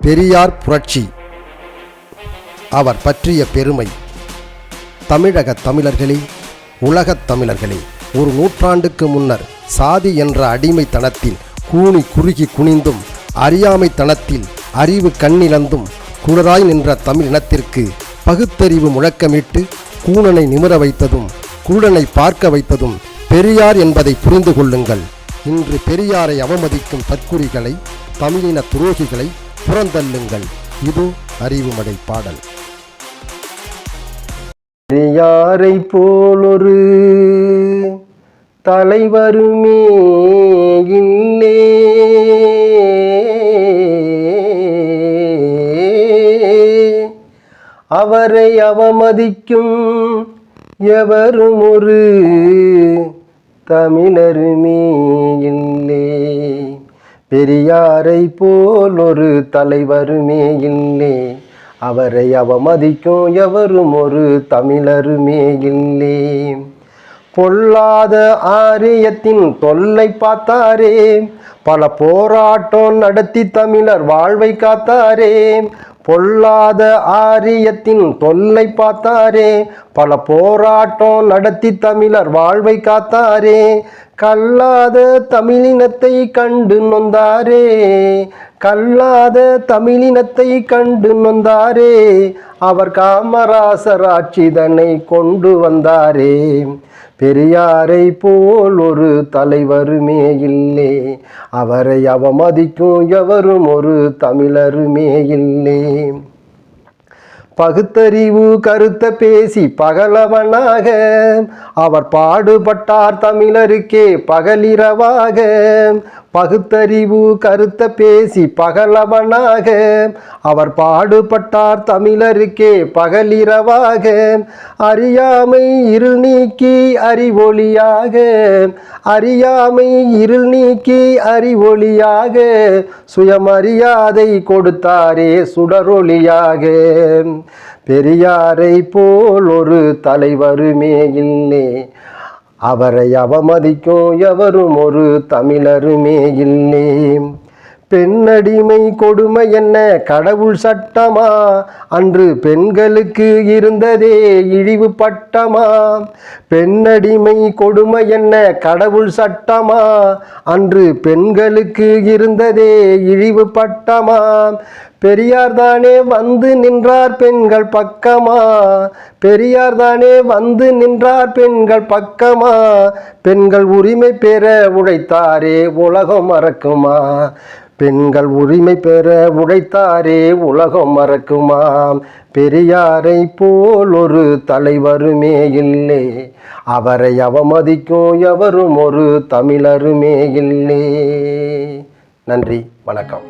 பெரியார் புரட்சி. அவர் பற்றிய பெருமை. தமிழகத் தமிழர்களே உலகத் தமிழர்களே ஒரு நூற்றாண்டுக்கு முன்னர் சாதி என்ற அடிமைத்தனத்தில் கூனி குறுகி குனிந்தும் அறியாமைத்தனத்தில் அறிவு கண்ணிழந்தும் குளராய் நின்ற தமிழ் இனத்திற்கு பகுத்தறிவு முழக்கமிட்டு கூணனை நிமிர வைத்ததும் குருடனை பார்க்க வைத்ததும் பெரியார் என்பதை புரிந்து கொள்ளுங்கள். இன்று பெரியாரை அவமதிக்கும் தற்குறிகளை தமிழின துரோகிகளை புறந்தள்ளுங்கள். இது அறிவுமடை பாடல். பெரியாரை போலொரு தலைவருமே இல்லே அவரை அவமதிக்கும் எவரும் ஒரு தமிழருமே இல்லை. பெரியாரை போல் ஒரு தலைவருமே இல்லே. அவரை அவமதிக்கும் எவரும் ஒரு தமிழருமே இல்லே. பொல்லாத ஆரியத்தின் தொல்லை பார்த்தாரே. பல போராட்டம் நடத்தி தமிழர் வாழ்வை காத்தாரே. பொல்லாத ஆரியத்தின் தொல்லை பார்த்தாரே. பல போராட்டம் நடத்தி தமிழர் வாழ்வை காத்தாரே. கல்லாத தமிழினத்தை கண்டு நொந்தாரே. கல்லாத தமிழினத்தை கண்டு நொந்தாரே. அவர் காமராசர் ஆட்சிதனை கொண்டு வந்தாரே. பெரியாரை போல் ஒரு தலைவருமே இல்லை. அவரை அவமதிக்கும் எவரும் ஒரு தமிழருமே இல்லை. பகுத்தறிவு கருத்த பேசி பகலவனாக அவர் பாடுபட்டார் தமிழருக்கே பகலிரவாக பகுத்தறிவு கருத்த பேசி பகலவனாக. அவர் பாடுபட்டார் தமிழருக்கே பகலிரவாக. அறியாமை இருள் நீக்கி அறிவொளியாக. அறியாமை இருள் நீக்கி அறிவொளியாக. சுயமரியாதை கொடுத்தாரே சுடரொளியாக. பெரியாரை போல் ஒரு தலைவருமே இல்லை. அவரை அவமதிக்கும் எவரும் ஒரு தமிழருமே இல்லை. பெண்ணடிமை கொடுமை என்ன? கடவுள் சட்டமா? அன்று பெண்களுக்கு இருந்ததே இழிவு பட்டமா? பெண்ணடிமை கொடுமை என்ன? கடவுள் சட்டமா? அன்று பெண்களுக்கு இருந்ததே இழிவு பட்டமா? பெரியார் தானே வந்து நின்றார் பெண்கள் பக்கமா? பெரியார் தானே வந்து நின்றார் பெண்கள் பக்கமா? பெண்கள் உரிமை பெற உழைத்தாரே உலகம் மறக்குமா? பெண்கள் உரிமை பெற உழைத்தாரே உலகம் மறக்குமாம் பெரியாரை போல் ஒரு தலைவருமே இல்லை. அவரை அவமதிக்கும் எவரும் ஒரு தமிழருமே இல்லை. நன்றி வணக்கம்.